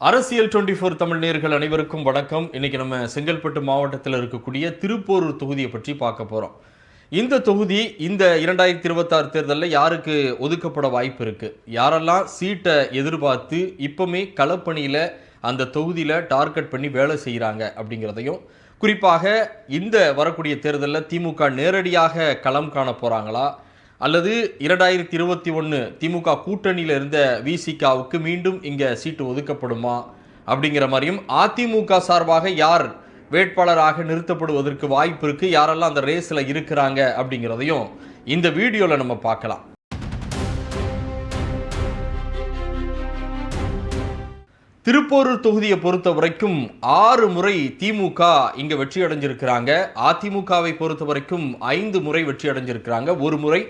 அரசியல் twenty four Tamil நேர்கள் அனைவருக்கும் வணக்கம். இன்னைக்கு நம்ம செங்கல்பட்டு மாவட்டத்தில் இருக்கக்கூடிய திருப்போரூர் தொகுதியை பற்றி பார்க்க போகிறோம் இந்த தொகுதி இந்த இரண்டாயிரத்தி இருபத்தாறு தேர்தலில் யாருக்கு ஒதுக்கப்பட வாய்ப்பு இருக்குது யாரெல்லாம் சீட்டை எதிர்பார்த்து இப்போமே களப்பணியில் அந்த தொகுதியில் டார்கெட் பண்ணி வேலை செய்கிறாங்க அப்படிங்கிறதையும் குறிப்பாக இந்த வரக்கூடிய தேர்தலில் திமுக நேரடியாக களம் காண போகிறாங்களா அல்லது இரண்டாயிரத்தி இருபத்தி ஒன்று திமுக கூட்டணியில் இருந்த விசிகாவுக்கு மீண்டும் இங்கே சீட்டு ஒதுக்கப்படுமா அப்படிங்கிற மாதிரியும் அதிமுக சார்பாக யார் வேட்பாளராக நிறுத்தப்படுவதற்கு வாய்ப்பு இருக்கு? யாரெல்லாம் அந்த ரேஸில் இருக்கிறாங்க அப்படிங்கிறதையும் இந்த வீடியோவில் நம்ம பார்க்கலாம். திருப்போரூர் தொகுதியை பொறுத்த வரைக்கும் ஆறு முறை திமுக இங்கே வெற்றி அடைஞ்சிருக்கிறாங்க. அதிமுகவை பொறுத்த வரைக்கும் ஐந்து முறை வெற்றி அடைஞ்சிருக்கிறாங்க. ஒரு முறை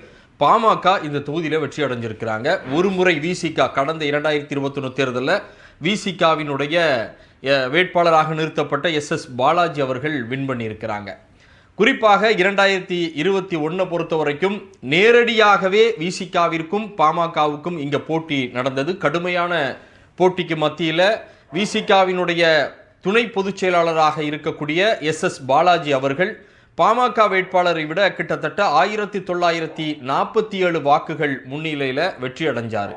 பாமக இந்த தொகுதியில் வெற்றி அடைஞ்சிருக்கிறாங்க. ஒரு முறை விசிகா கடந்த இரண்டாயிரத்தி இருபத்தொன்னு தேர்தலில் விசிகாவினுடைய வேட்பாளராக நிறுத்தப்பட்ட எஸ் எஸ் பாலாஜி அவர்கள் வின் பண்ணியிருக்கிறாங்க. குறிப்பாக இரண்டாயிரத்தி இருபத்தி ஒன்றை பொறுத்த வரைக்கும் நேரடியாகவே விசிகாவிற்கும் பாமகவுக்கும் இங்கே போட்டி நடந்தது. கடுமையான போட்டிக்கு மத்தியில் விசிகாவினுடைய துணை பொதுச் செயலாளராக இருக்கக்கூடிய எஸ் எஸ் பாலாஜி அவர்கள் பாமக வேட்பாளரை விட கிட்டத்தட்ட ஆயிரத்தி தொள்ளாயிரத்தி நாற்பத்தி ஏழு வாக்குகள் முன்னிலையில் வெற்றி அடைஞ்சார்.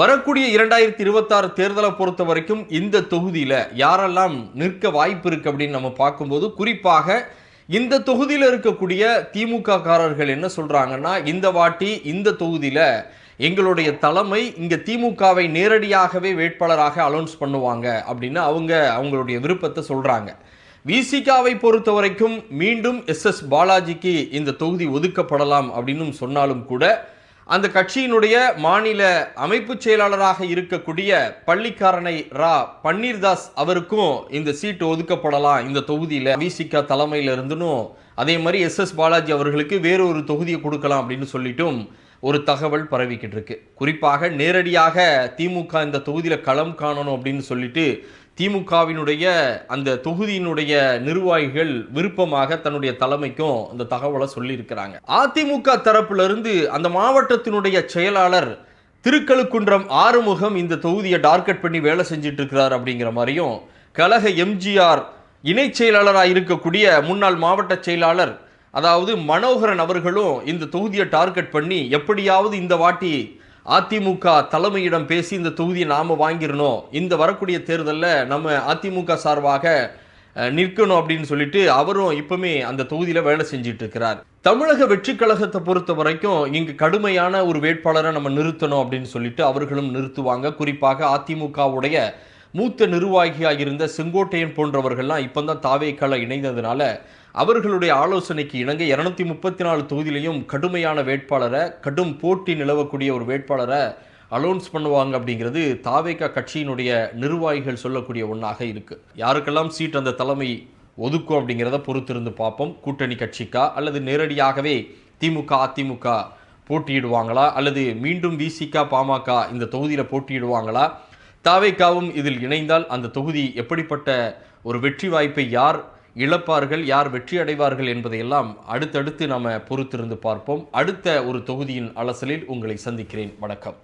வரக்கூடிய இரண்டாயிரத்தி இருபத்தாறு தேர்தலை பொறுத்த வரைக்கும் இந்த தொகுதியில் யாரெல்லாம் நிற்க வாய்ப்பு இருக்கு அப்படின்னு நம்ம பார்க்கும்போது குறிப்பாக இந்த தொகுதியில் இருக்கக்கூடிய திமுக காரர்கள் என்ன சொல்கிறாங்கன்னா இந்த வாட்டி இந்த தொகுதியில் எங்களுடைய தலைமை இங்கே திமுகவை நேரடியாகவே வேட்பாளராக அலௌன்ஸ் பண்ணுவாங்க அப்படின்னு அவங்க அவங்களுடைய விருப்பத்தை சொல்கிறாங்க விசிகாவை பொறுத்த வரைக்கும் மீண்டும் எஸ் எஸ் பாலாஜிக்கு இந்த தொகுதி ஒதுக்கப்படலாம் அப்படின்னு சொன்னாலும் கூட அந்த கட்சியினுடைய மாநில அமைப்பு செயலாளராக இருக்கக்கூடிய பள்ளிக்காரனை ரா. பன்னீர்தாஸ் அவருக்கும் இந்த சீட்டு ஒதுக்கப்படலாம் இந்த தொகுதியில். விசிகா தலைமையில இருந்துனும் அதே மாதிரி எஸ் எஸ் பாலாஜி அவர்களுக்கு வேறொரு தொகுதியை கொடுக்கலாம் அப்படின்னு சொல்லிட்டும் ஒரு தகவல் பரவிக்கிட்டு இருக்கு. குறிப்பாக நேரடியாக திமுக இந்த தொகுதியில் களம் காணணும் அப்படின்னு சொல்லிட்டு திமுகவினுடைய அந்த தொகுதியினுடைய நிர்வாகிகள் விருப்பமாக தன்னுடைய தலைமைக்கும் அந்த தகவலை சொல்லியிருக்கிறாங்க. அதிமுக தரப்பிலிருந்து அந்த மாவட்டத்தினுடைய செயலாளர் திருக்கழுக்குன்றம் ஆறுமுகம் இந்த தொகுதியை டார்கெட் பண்ணி வேலை செஞ்சுட்டு இருக்கிறார் அப்படிங்கிற மாதிரியும் கழக எம்ஜிஆர் இணை செயலாளராக இருக்கக்கூடிய முன்னாள் மாவட்ட செயலாளர் அதாவது மனோகரன் அவர்களும் இந்த தொகுதியை டார்கெட் பண்ணி எப்படியாவது இந்த வாட்டி அதிமுக தலைமையிடம் பேசி இந்த தொகுதியை நாம் வாங்கிடணும். இந்த வரக்கூடிய தேர்தலில் நம்ம அதிமுக சார்பாக நிற்கணும் அப்படின்னு சொல்லிட்டு அவரும் இப்பவுமே அந்த தொகுதியில் வேலை செஞ்சுட்டு இருக்கிறார். தமிழக வெற்றி கழகத்தை பொறுத்த வரைக்கும் இங்கு கடுமையான ஒரு வேட்பாளரை நம்ம நிறுத்தணும் அப்படின்னு சொல்லிட்டு அவர்களும் நிறுத்துவாங்க. குறிப்பாக அதிமுகவுடைய மூத்த நிர்வாகியாக இருந்த செங்கோட்டையன் போன்றவர்கள்லாம் இப்போ தான் தாவேக்கால இணைந்ததுனால அவர்களுடைய ஆலோசனைக்கு இணங்க இருநூத்தி முப்பத்தி நாலு தொகுதியிலையும் கடுமையான வேட்பாளரை கடும் போட்டி நிலவக்கூடிய ஒரு வேட்பாளரை அலௌன்ஸ் பண்ணுவாங்க அப்படிங்கிறது தாவேக்கா கட்சியினுடைய நிர்வாகிகள் சொல்லக்கூடிய ஒன்றாக இருக்குது யாருக்கெல்லாம் சீட் அந்த தலைமை ஒதுக்கும் அப்படிங்கிறத பொறுத்திருந்து பார்ப்போம். கூட்டணி கட்சிக்கா அல்லது நேரடியாகவே திமுக அதிமுக போட்டியிடுவாங்களா? அல்லது மீண்டும் விசிகா பாமக இந்த தொகுதியில் போட்டியிடுவாங்களா? தாவேக்காவும் இதில் இணைந்தால் அந்த தொகுதி எப்படிப்பட்ட ஒரு வெற்றி வாய்ப்பை யார் இழப்பார்கள் யார் வெற்றி அடைவார்கள் என்பதையெல்லாம் அடுத்தடுத்து நாம பொறுத்திருந்து பார்ப்போம். அடுத்த ஒரு தொகுதியின் அலசலில் உங்களை சந்திக்கிறேன். வணக்கம்.